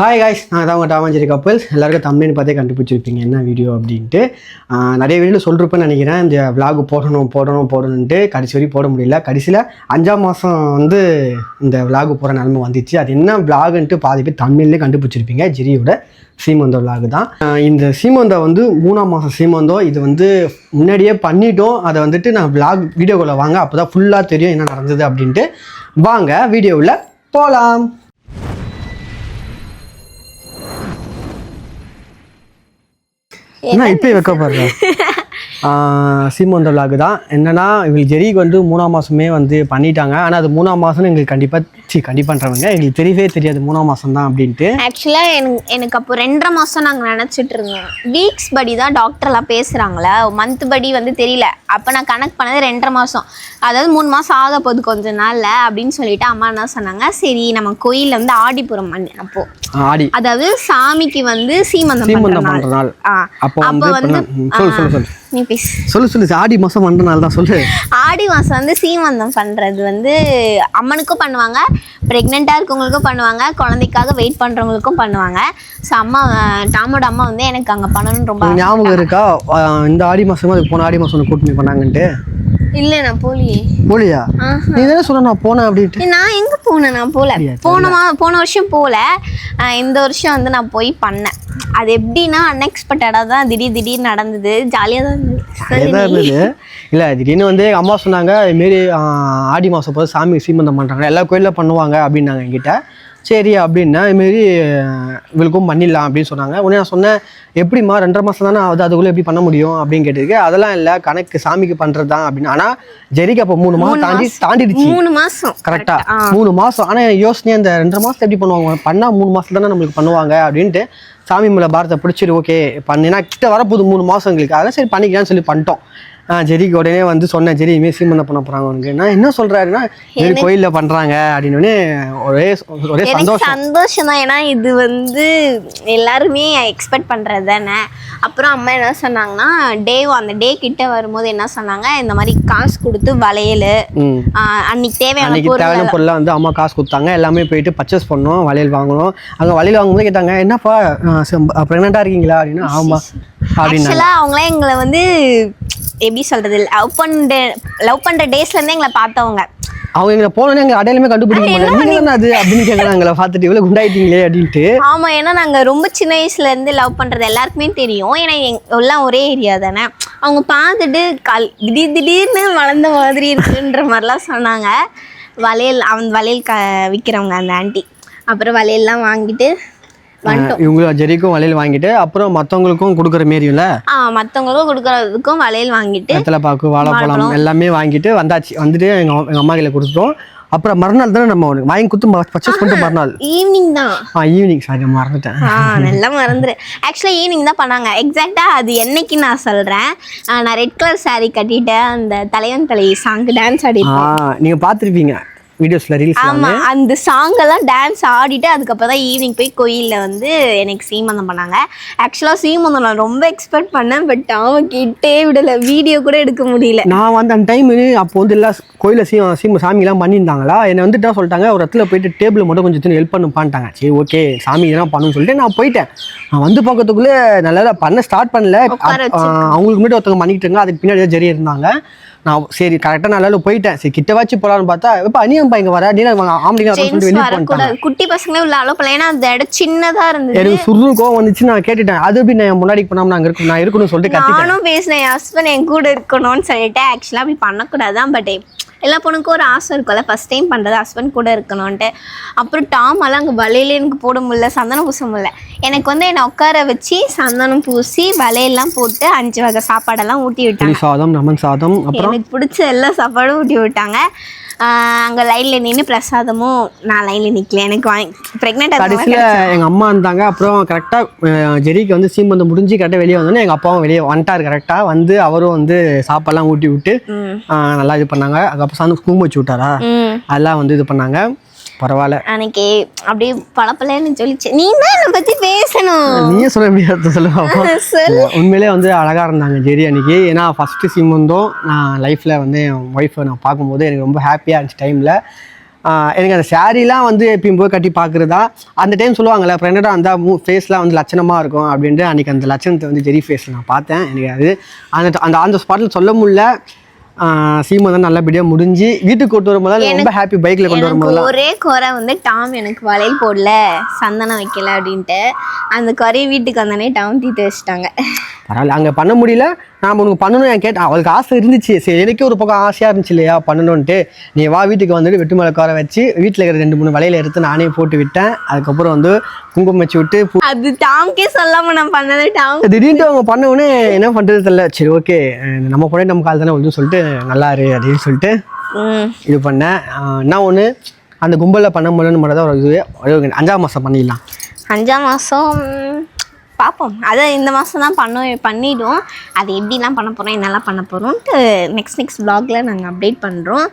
Hi guys நான் தான் உங்கள் டாமாஞ்சேரி கப்பல்ஸ் எல்லாருக்கும் தமிழ்னு பார்த்தே கண்டுபிடிச்சிருப்பீங்க. என்ன வீடியோ அப்படின்ட்டு. நிறைய வீடியோ சொல்கிறப்பன்னு நினைக்கிறேன் இந்த vlog போடணும் போடணும் போடணுன்ட்டு கடைசி வரைக்கும் போட முடியல. கடைசியில் அஞ்சாம் மாதம் வந்து இந்த vlog போகிற நிலமை வந்துச்சு. அது என்ன vlogன்ட்டு பாதி பேர் தமிழ்லேயே கண்டுபிடிச்சிருப்பீங்க. ஜிரியோட சீமந்தோ vlog தான். இந்த சீமந்தம் வந்து மூணாம் மாதம் சீமந்தம் இது வந்து முன்னாடியே பண்ணிட்டோம். அதை வந்துட்டு நான் vlog வீடியோக்குள்ளே வாங்க. அப்போ தான் ஃபுல்லாக தெரியும் என்ன நடந்தது அப்படின்ட்டு. வாங்க வீடியோவில் போகலாம் என்ன இப்பயே வைக்க பாருங்க சீமந்த விளாக் தான். என்னன்னா இவங்களுக்கு ஜெரிக்கு வந்து மூணாம் மாதமே வந்து பண்ணிட்டாங்க. ஆனால் அது மூணாம் மாதம்னு எங்களுக்கு கண்டிப்பாக சி கண்டிப்பான்றவங்க எங்களுக்கு தெரியவே தெரியாது மூணாம் மாதம் தான் அப்படின்ட்டு. ஆக்சுவலாக எனக்கு எனக்கு அப்போ ரெண்டரை மாதம் நாங்கள் நினச்சிட்டு இருந்தோம். வீக்ஸ் படி தான் டாக்டர்லாம் பேசுகிறாங்களே மந்த் படி வந்து தெரியல. அப்போ நான் கனெக்ட் பண்ணது ரெண்டரை மாதம் அதாவது மூணு மாதம் ஆக போகுது கொஞ்ச நாளில் அப்படின்னு சொல்லிட்டு அம்மா என்ன சொன்னாங்க சரி நம்ம கோயிலில் வந்து ஆடிப்புறம் பண்ணி அப்போது ஆடி. அதாவது சாமிக்கு வந்து சீமந்தம் சீமந்தம் பண்ணுற நாள். அப்போ வந்து நீ பேசு. சொல்லு சொல்லு ஆடி மாதம் பண்ணுற நாள் தான் சொல்லு. ஆடி மாதம் வந்து சீமந்தம் பண்ணுறது வந்து அம்மனுக்கும் பண்ணுவாங்க ப்ரெக்னெண்ட்டாக இருக்கவங்களுக்கும் பண்ணுவாங்க குழந்தைக்காக வெயிட் பண்ணுறவங்களுக்கும் பண்ணுவாங்க. ஸோ அம்மா டாமோட அம்மா வந்து எனக்கு அங்கே பண்ணணும்னு ரொம்ப ஞாபகம் இருக்கா? இந்த ஆடி மாதமா அதுக்கு போன ஆடி மாதம் கூட்டணி பண்ணாங்கன்ட்டு. இல்லை நான் போலியே. போலியா. நீ தானே சொன்ன நான் போனேன் அப்படின்ட்டு. நான் எங்கே போனேன்? நான் அப்படியா? போன போன வருஷம் அஹ், இந்த வருஷம் வந்து நான் போய் பண்ணேன். அது எப்படின்னா அன்எக்ஸ்பெக்டடாக தான் திடீர் திடீர்னு நடந்தது. ஜாலியாக தான் இருந்தது. இல்லை திடீர்னு வந்து அம்மா சொன்னாங்க இதுமாரி ஆடி மாதம் போது சாமி சீமந்தம் பண்ணுறாங்க எல்லா கோயிலில் பண்ணுவாங்க அப்படின்னாங்க என்கிட்ட. சரி அப்படின்னா இதுமாரி இவளுக்கும் பண்ணிடலாம் அப்படின்னு சொன்னாங்க. உடனே நான் சொன்னேன் எப்படிம்மா ரெண்டரை மாதம் தானே ஆகுது அதுக்குள்ளே எப்படி பண்ண முடியும் அப்படின்னு கேட்டதுக்கு அதெல்லாம் இல்லை கணக்கு சாமிக்கு பண்ணுறது தான் அப்படின்னு. ஆனால் ஜெரிக்கு அப்போ மூணு மாதம் தாண்டி தாண்டிடுச்சு. மூணு மாதம் கரெக்டா மூணு மாசம். ஆனா யோசனை அந்த ரெண்டரை மாசத்தை எப்படி பண்ணுவாங்க? பண்ணா மூணு மாசத்துல தானே நம்மளுக்கு பண்ணுவாங்க அப்படின்ட்டு சாமி மேல பாரத்தை பிடிச்சிரு ஓகே பண்ணினா கிட்ட வரப்போகுது மூணு மாசம் எங்களுக்கு அதெல்லாம் சரி பண்ணிக்கலாம்னு சொல்லி பண்ணிட்டோம். ஜெரிக்கு உடனே வந்து சொன்னேன் ஜெரி இனிமேல் சீமந்தம் பண்ண போறாங்க உனக்கு. நான் என்ன சொல்றாருன்னா இது கோயில்ல பண்றாங்க அப்படின்னு ஒரே ஒரே சந்தோஷம். சந்தோஷம் தான். ஏன்னா இது வந்து எல்லாருமே எக்ஸ்பெக்ட் பண்ணுறது தானே. அப்புறம் அம்மா என்ன சொன்னாங்கன்னா டே அந்த டே கிட்ட வரும்போது என்ன சொன்னாங்க? இந்த மாதிரி காசு கொடுத்து வளையல் அன்னைக்கு தேவையான தேவையான பொருளாக வந்து அம்மா காசு கொடுத்தாங்க. எல்லாமே போயிட்டு பர்ச்சேஸ் பண்ணோம் வளையல் வாங்கணும் அங்கே வளையல் வாங்கும்போது கேட்டாங்க என்னப்பா ப்ரெக்னெண்ட்டாக இருக்கீங்களா அப்படின்னா? ஆமா. அப்படின்னா அவங்களாம் எங்களை வந்து எப்படி சொல்றது லவ் பண்ணுற லவ் பண்ணுற டேஸ்லேருந்தே எங்களை பார்த்தவங்க. அவங்க எங்களை போனோன்னே எங்க அடையாளமே கண்டுபிடிக்க தானே அது அப்படின்னு கேட்குறாங்க எங்களை பார்த்துட்டு. இவ்வளோ குண்டாயிட்டீங்களே அப்படின்ட்டு. ஆமாம் ஏன்னா நாங்கள் ரொம்ப சின்ன வயசுலேருந்து லவ் பண்ணுறது எல்லாருக்குமே தெரியும். ஏன்னா எல்லாம் ஒரே ஏரியா தானே. அவங்க பார்த்துட்டு கல் திடீர் திடீர்னு வளர்ந்த மாதிரி இருக்குன்ற மாதிரிலாம் சொன்னாங்க. வளையல் அவன் வளையல் க விற்கிறவங்க அந்த ஆண்டி அப்புறம் வளையல்லாம் வாங்கிட்டு இவங்க ஜெரிக்கும் வளையல் வாங்கிட்டு அப்புறம் மற்றவங்களுக்கும் கொடுக்குற மாரியும்ல? ஆ மற்றவங்களுக்கும் கொடுக்குறதுக்கும் வளையல் வாங்கிட்டு வெத்தலை பாக்கு வாழைப்பழம் எல்லாமே வாங்கிட்டு வந்தாச்சு. வந்துட்டு எங்க எங்க அம்மா கையில கொடுத்துட்டோம். அப்புறம் மறுநாள் தானே நம்ம அவனுக்கு வாங்கி கொடுத்து பர்ச்சேஸ் பண்ணிட்டு மறுநாள். ஈவினிங் தான். ஆ ஈவினிங் சாரி மறந்துட்டேன். நல்லா மறந்துரு. ஆக்சுவலாக ஈவினிங் தான் பண்ணாங்க. எக்ஸாக்டாக அது என்னைக்கு நான் சொல்கிறேன் நான் ரெட் கலர் saree கட்டிட்டு அந்த தலைவன் தலை சாங்கு டான்ஸ் ஆடி நீங்க பார்த்துருப்பீங்க. வீடியோஸ்ல ரீல்ஸ் ஆமா அந்த சாங் எல்லாம் டான்ஸ் ஆடிட்டு அதுக்கப்புறம் தான் ஈவினிங் போய் கோயிலில் வந்து எனக்கு சீமந்தம் பண்ணாங்க. ஆக்சுவலாக சீமந்தம் நான் ரொம்ப எக்ஸ்பெக்ட் பண்ணேன் பட் அவன் கிட்டே விடலை. வீடியோ கூட எடுக்க முடியல. நான் வந்து அந்த டைம் அப்போ வந்து எல்லாம் கோயிலில் சீ சீம சாமிலாம் பண்ணியிருந்தாங்களா? என்னை வந்துட்டு சொல்லிட்டாங்க ஒரு இடத்துல போயிட்டு டேபிள் மட்டும் கொஞ்சம் ஹெல்ப் பண்ணுப்பான்ட்டாங்க சரி ஓகே சாமி இதெல்லாம் பண்ணணும்னு சொல்லிட்டு நான் போயிட்டேன். நான் வந்து பக்கத்துக்குள்ளே நல்லா பண்ண ஸ்டார்ட் பண்ணல. அவங்களுக்கு முன்னாடி ஒருத்தவங்க பண்ணிக்கிட்டு இருந்தாங்க. அதுக்கு பின்னாடி ஜெரி இருந்தாங்க. நான் சரி கரெக்டாக நல்லா போயிட்டேன். சரி கிட்ட வச்சு போகலான்னு பார்த்தா இப்போ அனியம்பா இங்கே வர? நீ ஆம்பளைங்க சொல்லிட்டு வெளியே குட்டி பசங்களே உள்ள அலோ பண்ணல. ஏன்னா அந்த இடம் சின்னதாக இருந்தது. எனக்கு சுருள் கோவம் வந்துச்சு நான் கேட்டுட்டேன். அது எப்படி நான் முன்னாடி நான் இருக்கணும்? நான் இருக்கணும்னு சொல்லிட்டு நானும் பேசினேன் என் ஹஸ்பண்ட் என் கூட இருக்கணும்னு சொல்லிட்டு ஆக்சுவலாக அப்படி பண்ணக்கூடாது தான் பட் எல்லா பொண்ணுக்கும் ஒரு ஆசை இருக்கும்ல. ஃபர்ஸ்ட் டைம் பண்ணுறது ஹஸ்பண்ட் கூட இருக்கணும்ன்ட்டு. அப்புறம் டாம் எல்லாம் அங்கே வலையில எனக்கு போட முடியல சந்தனம் பூச முடியல. எனக்கு வந்து என்னை உட்கார வச்சு சந்தனம் பூசி வலையெல்லாம் போட்டு அஞ்சு வகை சாப்பாடெல்லாம் ஊட்டி விட்டாங்க. சாதம் லெமன் சாதம் எனக்கு பிடிச்ச எல்லா சாப்பாடும் ஊட்டி விட்டாங்க. அங்கே லைனில் நின்று பிரசாதமும் நான் லைனில் நிற்கல எனக்கு வாங்கி ப்ரெக்னெண்ட் கடைசியில் எங்கள் அம்மா இருந்தாங்க. அப்புறம் கரெக்டாக ஜெரிக்கு வந்து சீமந்தம் முடிஞ்சு கரெக்டாக வெளியே வந்தோன்னே எங்கள் அப்பாவும் வெளியே வந்துட்டார் கரெக்டாக வந்து அவரும் வந்து சாப்பாடுலாம் ஊட்டி விட்டு நல்லா இது பண்ணாங்க. அதுக்கப்புறம் சாந்து ஸ்கூம் வச்சு விட்டாரா? அதெல்லாம் வந்து இது பண்ணாங்க. பரவாயில்ல. அன்னைக்கு அப்படியே பளபளன்னு சொல்லிச்சு. நீ தான் என்னை பற்றி பேசணும். நீயே சொல்ல முடியாது சொல்லுவா? சொல்லு. உண்மையிலே வந்து அழகாக இருந்தாங்க ஜெரி அன்னைக்கு. ஏன்னா ஃபஸ்ட்டு சீமந்தம் நான் லைஃப்பில் வந்து என் ஒய்ஃபை நான் பார்க்கும்போது எனக்கு ரொம்ப ஹாப்பியாக இருந்துச்சு டைமில் எனக்கு அந்த சாரீலாம் வந்து எப்பயும் போய் கட்டி பார்க்குறதா? அந்த டைம் சொல்லுவாங்கல்ல ஃப்ரெண்டடாக அந்த ஃபேஸ்லாம் வந்து லட்சணமாக இருக்கும் அப்படின்ட்டு அன்றைக்கி அந்த லட்சணத்தை வந்து ஜெரி ஃபேஸில் நான் பார்த்தேன். எனக்கு அது அந்த அந்த அந்த ஸ்பாட்டில் சொல்ல முடியல. சீமை தான் நல்லபடியாக முடிஞ்சு வீட்டுக்கு கொண்டு வரும்போது ரொம்ப ஹாப்பி பைக்கில் கொண்டு வரும்போது ஒரே குறை வந்து டாம் எனக்கு வளையல் போடல சந்தனம் வைக்கல அப்படின்ட்டு. அந்த குறைய வீட்டுக்கு வந்தோடனே டாம் தீட்டு வச்சுட்டாங்க. பரவாயில்ல. அங்கே பண்ண முடியல. நான் உனக்கு பண்ணணும் என் கேட்டேன். அவளுக்கு ஆசை இருந்துச்சு. சரி எனக்கே ஒரு பக்கம் ஆசையாக இருந்துச்சு இல்லையா? பண்ணணும்ன்ட்டு. நீ வா வீட்டுக்கு வந்துட்டு வெட்டு மேலே உட்கார வச்சு வீட்டில் இருக்கிற ரெண்டு மூணு வலையில எடுத்து நானே போட்டு விட்டேன். அதுக்கப்புறம் வந்து குங்குமம் வச்சு விட்டு அது டாம்க்கே சொல்லாம நான் பண்ணது டாம் திடீர்னு அவங்க பண்ண உடனே என்ன பண்ணுறது தெரியல. சரி ஓகே. நம்ம போய் நம்ம கால் தானே வந்து சொல்லிட்டு நல்லா இரு அப்படின்னு சொல்லிட்டு இது பண்ணேன். என்ன ஒன்று அந்த கும்பலில் பண்ண முடியலன்னு மட்டும் தான் ஒரு இது. அஞ்சாம் மாதம் பண்ணிடலாம். அஞ்சாம் மாதம் பார்ப்போம் அதை இந்த மாதம் தான் பண்ண பண்ணிவிடும் அது எப்படிலாம் பண்ண போகிறோம் என்னெல்லாம் பண்ண போகிறோம்ட்டு நெக்ஸ்ட் நெக்ஸ்ட் வ்ளாகில் நாங்கள் அப்டேட் பண்ணுறோம்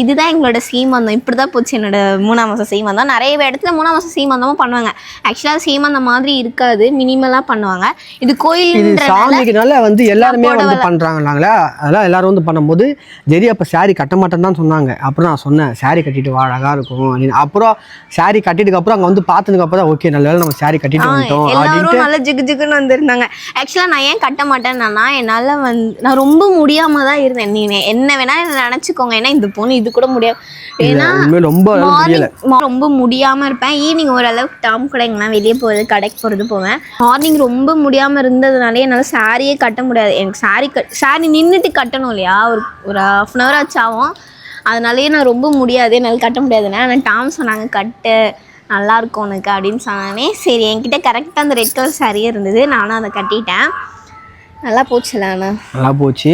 இதுதான் எங்களோட சீமந்தம். இப்படி தான் போச்சு என்னோட மூணாம் மாதம் சீமந்தம். நிறைய இடத்துல மூணாம் மாதம் சீமந்தமும் பண்ணுவாங்க. ஆக்சுவலாக சீமந்தம் மாதிரி இருக்காது. மினிமலாக பண்ணுவாங்க. இது கோயில்ன்றனால வந்து எல்லாருமே வந்து போடவில்லை. பண்றாங்களாங்களா? அதெல்லாம் எல்லாரும் வந்து பண்ணும்போது ஜெரி அப்போ saree கட்ட மாட்டேன்னு தான் சொன்னாங்க. அப்புறம் நான் சொன்னேன் saree கட்டிட்டு வா அழகா இருக்கும். அப்படின்னு. அப்புறம் saree கட்டிட்டுக்கு அப்புறம் அங்கே வந்து பார்த்ததுக்கு அப்புறம் தான் ஓகே நல்ல வேளை நம்ம saree கட்டிட்டு வந்துட்டோம். எல்லாரும் நல்லா ஜிகு ஜிகுன்னு வந்திருந்தாங்க. ஆக்சுவலாக நான் ஏன் கட்ட மாட்டேன்னா என்னால் வந்து நான் ரொம்ப முடியாம தான் இருந்தேன். நீ என்ன வேணா நினச்சிக்கோங்க. ஏன்னா இந்த பொண்ணு இது கூட முடியாது ஏன்னா ரொம்ப மார்னிங் ரொம்ப முடியாம இருப்பேன். ஈவினிங் ஓரளவுக்கு டாம் கூட எங்கன்னா வெளியே போகிறது கடைக்கு போகிறது போவேன். மார்னிங் ரொம்ப முடியாம இருந்ததுனாலே என்னால் சாரியே கட்ட முடியாது. எனக்கு சாரி கட் சாரி நின்றுட்டு கட்டணும் இல்லையா? ஒரு ஒரு ஹாஃப் அன் ஹவர் ஆச்சு ஆகும். அதனாலேயே நான் ரொம்ப முடியாது. என்னால் கட்ட முடியாதுன்னு. ஆனால் டாம் சொன்னாங்க கட்டு. நல்லா இருக்கும் உனக்கு அப்படின்னு சொன்னானே. சரி என்கிட்ட கரெக்டாக அந்த ரெட் கலர் சாரியே இருந்தது. நானும் அதை கட்டிட்டேன். நல்லா போச்சுல ஆனால் நல்லா போச்சு.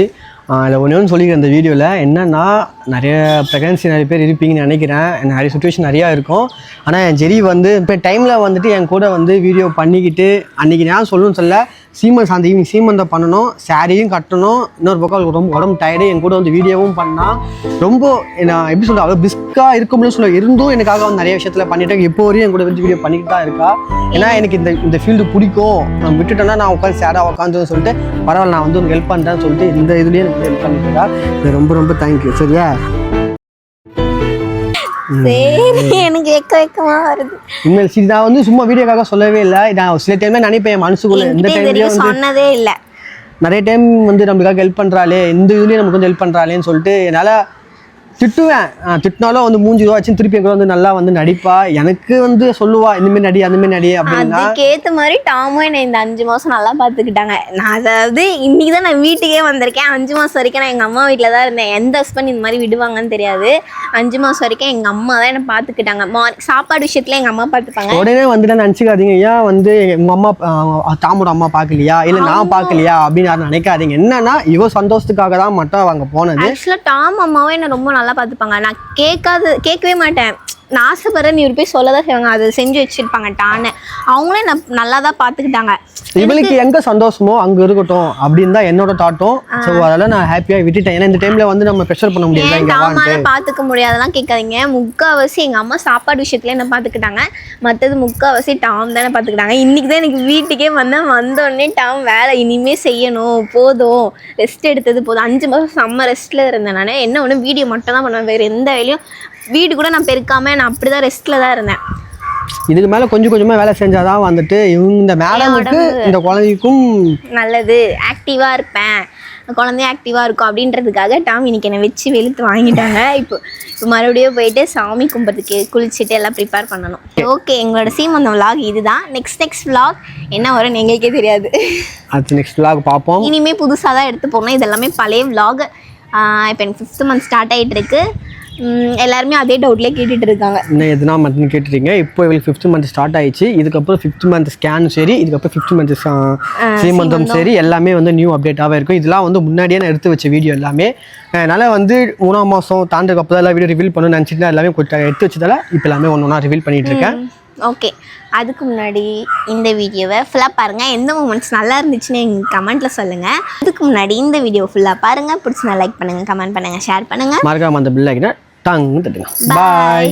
அதில் ஒன்று ஒன்று சொல்லிக்கிறேன் இந்த வீடியோவில் என்னன்னா நிறைய ப்ரெக்னன்சி நிறைய பேர் இருப்பீங்கன்னு நினைக்கிறேன். நிறைய சுச்சுவேஷன் நிறையா இருக்கும். ஆனால் என் ஜெரி வந்து இப்போ டைமில் வந்துட்டு என் கூட வந்து வீடியோ பண்ணிக்கிட்டு அன்றைக்கி நான் சொல்லணும்னு சொல்ல சீமன் அந்த ஈவினிங் சீமந்தை பண்ணணும். சாரியும் கட்டணும். இன்னொரு பக்கம் ரொம்ப உடம்பு டயர்டு என் கூட வந்து வீடியோவும் பண்ணால் ரொம்ப நான் எப்படி சொல்கிறது அவ்வளோ பிஸ்காக இருக்கும்னு சொல்ல இருந்தும் எனக்காக வந்து நிறைய விஷயத்தில் பண்ணிட்டு. இப்போ வரையும் என் கூட வந்து வீடியோ பண்ணிட்டு தான் இருக்கா. ஏன்னா எனக்கு இந்த இந்த ஃபீல்டு பிடிக்கும். நான் விட்டுட்டேன்னா நான் உட்காந்து சேடாக உட்காந்துன்னு சொல்லிட்டு பரவாயில்ல நான் வந்து உனக்கு ஹெல்ப் பண்ணுறேன்னு சொல்லிட்டு இந்த இதுலேயே எனக்கு ஹெல்ப் பண்ணிட்டு இருக்கா. ரொம்ப ரொம்ப தேங்க்யூ சரியா? சரி எனக்கு வெக்க வெக்கமா வருது. உண்மையில் சரி நான் வந்து சும்மா வீடியோக்காக சொல்லவே இல்லை. நான் சில டைம்ல நினைப்பேன் மனசுக்குள்ள இந்த வந்து சொன்னதே இல்லை. நிறைய டைம் வந்து நம்மளுக்காக ஹெல்ப் பண்ணுறாளே இந்த இதுலேயும் நமக்கு வந்து ஹெல்ப் பண்ணுறாளேன்னு சொல்லிட்டு என்னால் திட்டுவேன். திட்டினாலும் வந்து மூஞ்சி இதுவாச்சு திருப்பி என் கூட வந்து நல்லா வந்து நடிப்பா. எனக்கு வந்து சொல்லுவா இந்தமாரி நடி அந்த மாதிரி நடி அப்படின்னா. அதுக்கேத்த மாதிரி டாமும் என்னை இந்த அஞ்சு மாசம் நல்லா பார்த்துக்கிட்டாங்க நான் அதாவது இன்னைக்கு தான் நான் வீட்டுக்கே வந்திருக்கேன். அஞ்சு மாசம் வரைக்கும் நான் எங்க அம்மா வீட்டில் தான் இருந்தேன். எந்த ஹஸ்பண்ட் இந்த மாதிரி விடுவாங்கன்னு தெரியாது. அஞ்சு மாசம் வரைக்கும் எங்க அம்மா தான் என்னை பார்த்துக்கிட்டாங்க மார்னிங் சாப்பாடு விஷயத்துல எங்க அம்மா பார்த்துப்பாங்க உடனே வந்துட்டு நினச்சிக்காதீங்க. ஏன் வந்து உங்க அம்மா தாமோட அம்மா பார்க்கலையா இல்லை நான் பார்க்கலையா அப்படின்னு யாரும் நினைக்காதீங்க. என்னன்னா இவ சந்தோஷத்துக்காக தான் மட்டும் அவங்க போனது. ஆக்சுவலாக டாம் அம்மாவும் என்னை ரொம்ப நல்லா நல்லா பார்த்துப்பாங்க. நான் கேட்காது கேட்கவே மாட்டேன். நான் ஆசைப்படுறேன் இவர் போய் சொல்ல தான் செய்வாங்க. அதை செஞ்சு வச்சிருப்பாங்க டான்னு. அவங்களே நான் நல்லா தான் பார்த்துக்கிட்டாங்க இவளுக்கு எங்க சந்தோஷமோ அங்க இருக்கட்டும் அப்படின்னு தான் என்னோட தாட்டும் ஸோ அதெல்லாம் நான் ஹாப்பியா விட்டுட்டேன். ஏன்னா இந்த டைம்ல வந்து நம்ம ப்ரெஷர் பண்ண முடியாது. இங்க பார்த்துக்க முடியாதெல்லாம் கேட்காதீங்க. முக்கால்வாசி எங்கள் அம்மா சாப்பாடு விஷயத்துல என்ன பார்த்துக்கிட்டாங்க மற்றது முக்கால்வாசி டாம் தானே பார்த்துக்கிட்டாங்க இன்னைக்கு தான் எனக்கு வீட்டுக்கே வந்தேன் வந்தோடனே டாம் வேலை இனிமே செய்யணும். போதும். ரெஸ்ட் எடுத்தது போதும். அஞ்சு மாதம் செம்ம ரெஸ்ட்டில் இருந்தேன் நான். என்ன ஒன்று வீடியோ மட்டும் தான் பண்ணுவேன். வேறு எந்த வேலையும் வீடு கூட நான் பெருக்காம நான் அப்படி தான் ரெஸ்ட்டில் தான் இருந்தேன். இதுக்கு மேல கொஞ்சம் கொஞ்சமா வேலை செஞ்சாதான் வந்துட்டு இவங்க இந்த மேடமுக்கு இந்த குழந்தைக்கும் நல்லது. ஆக்டிவாக இருப்பேன். குழந்தைய ஆக்டிவாக இருக்கும் அப்படின்றதுக்காக டாம் இன்னைக்கு என்னை வச்சு வெளுத்து வாங்கிட்டாங்க. இப்போ இப்போ மறுபடியும் போயிட்டு சாமி கும்பிட்றதுக்கு குளிச்சுட்டு எல்லாம் ப்ரிப்பேர் பண்ணணும். ஓகே எங்களோட சீமந்தம் vlog இதுதான். நெக்ஸ்ட் நெக்ஸ்ட் vlog என்ன வரும்னு எங்களுக்கே தெரியாது. அடுத்து நெக்ஸ்ட் vlog பார்ப்போம். இனிமேல் புதுசாக தான் எடுத்து போகணும். இதெல்லாமே பழைய vlog. இப்போ எனக்கு ஃபிஃப்த் மந்த் ஸ்டார்ட் ஆகிட்டு இருக்கு உம், எல்லாருமே அதே டவுட்லேயே கேட்டுட்டு இருக்காங்க. இன்னும் எதுனா மட்டும் கேட்டுறீங்க இப்போ இவளுக்கு ஃபிஃப்த் மந்த் ஸ்டார்ட் ஆயிடுச்சு. இதுக்கப்புறம் ஃபிஃப்த் மந்த் ஸ்கேன் சரி இதுக்கப்புறம் ஃபிஃப்த் மந்த் சீமந்தம் சரி எல்லாமே வந்து நியூ அப்டேட்டாகவே இருக்கும். இதெல்லாம் வந்து முன்னாடியே நான் எடுத்து வச்ச வீடியோ எல்லாமே. அதனால் வந்து மூணாம் மாதம் தாண்டதுக்கு அப்புறம் எல்லாம் வீடியோ ரிவீல் பண்ணணும்னு நினச்சிட்டு எல்லாமே கொஞ்சம் எடுத்து வச்சதால இப்போ எல்லாமே ஒன்று ஒன்றா ரிவீல் பண்ணிட்டு இருக்கேன். ஓகே அதுக்கு முன்னாடி இந்த வீடியோவை ஃபுல்லாக பாருங்கள் எந்த மூமெண்ட்ஸ் நல்லா இருந்துச்சுன்னு எங்களுக்கு கமெண்ட்டில் சொல்லுங்கள் அதுக்கு முன்னாடி இந்த வீடியோ ஃபுல்லாக பாருங்கள் பிடிச்சினா லைக் பண்ணுங்கள் கமெண்ட் பண்ணுங்கள் ஷேர் பண்ணுங்கள் மறக்காம அந்த பில் ஆகினா டங் தட்டுங்க. பாய்